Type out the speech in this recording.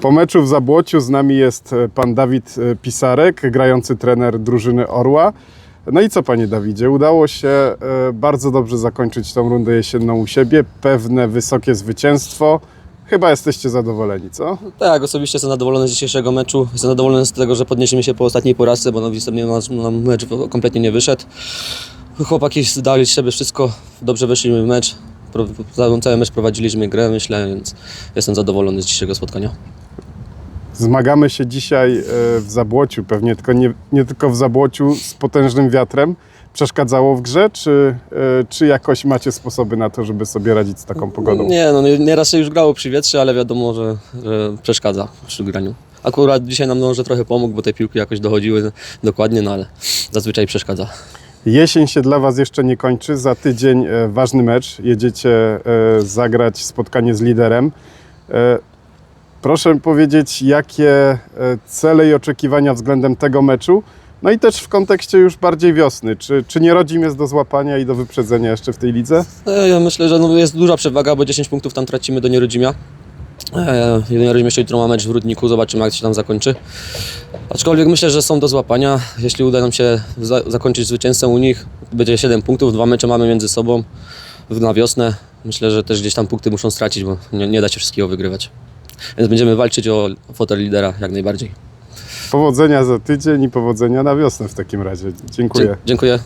Po meczu w Zabłociu z nami jest e, pan Dawid e, Pisarek, grający trener drużyny Orła. No i co panie Dawidzie, udało się e, bardzo dobrze zakończyć tą rundę jesienną u siebie, pewne wysokie zwycięstwo. Chyba jesteście zadowoleni, co? Tak, osobiście jestem zadowolony z dzisiejszego meczu. Jestem zadowolony z tego, że podnieśliśmy się po ostatniej porażce, bo no, wstępnie nam, mecz kompletnie nie wyszedł. Chłopaki dali z siebie wszystko, dobrze weszliśmy w mecz. Cały mecz prowadziliśmy grę, myślę, więc jestem zadowolony z dzisiejszego spotkania. Zmagamy się dzisiaj e, w Zabłociu, pewnie tylko nie, nie tylko w Zabłociu z potężnym wiatrem. Przeszkadzało w grze, czy, e, czy jakoś macie sposoby na to, żeby sobie radzić z taką pogodą? Nie, no nie- nieraz się już grało przy wietrze, ale wiadomo, że, że przeszkadza przy graniu. Akurat dzisiaj nam może trochę pomógł, bo te piłki jakoś dochodziły dokładnie, no ale zazwyczaj przeszkadza. Jesień się dla Was jeszcze nie kończy. Za tydzień e, ważny mecz. Jedziecie e, zagrać spotkanie z liderem. E, proszę powiedzieć, jakie cele i oczekiwania względem tego meczu? No i też w kontekście już bardziej wiosny. Czy, czy nie rodzim jest do złapania i do wyprzedzenia jeszcze w tej lidze? Ja myślę, że no jest duża przewaga, bo 10 punktów tam tracimy do Nierodzimia. E, Nierodzim jeszcze jutro ma mecz w Rudniku, zobaczymy jak się tam zakończy. Aczkolwiek myślę, że są do złapania. Jeśli uda nam się za, zakończyć zwycięzcą u nich, będzie 7 punktów, dwa mecze mamy między sobą na wiosnę. Myślę, że też gdzieś tam punkty muszą stracić, bo nie, nie da się wszystkiego wygrywać. Więc będziemy walczyć o fotel lidera jak najbardziej. Powodzenia za tydzień i powodzenia na wiosnę w takim razie. Dziękuję. Dzie- dziękuję.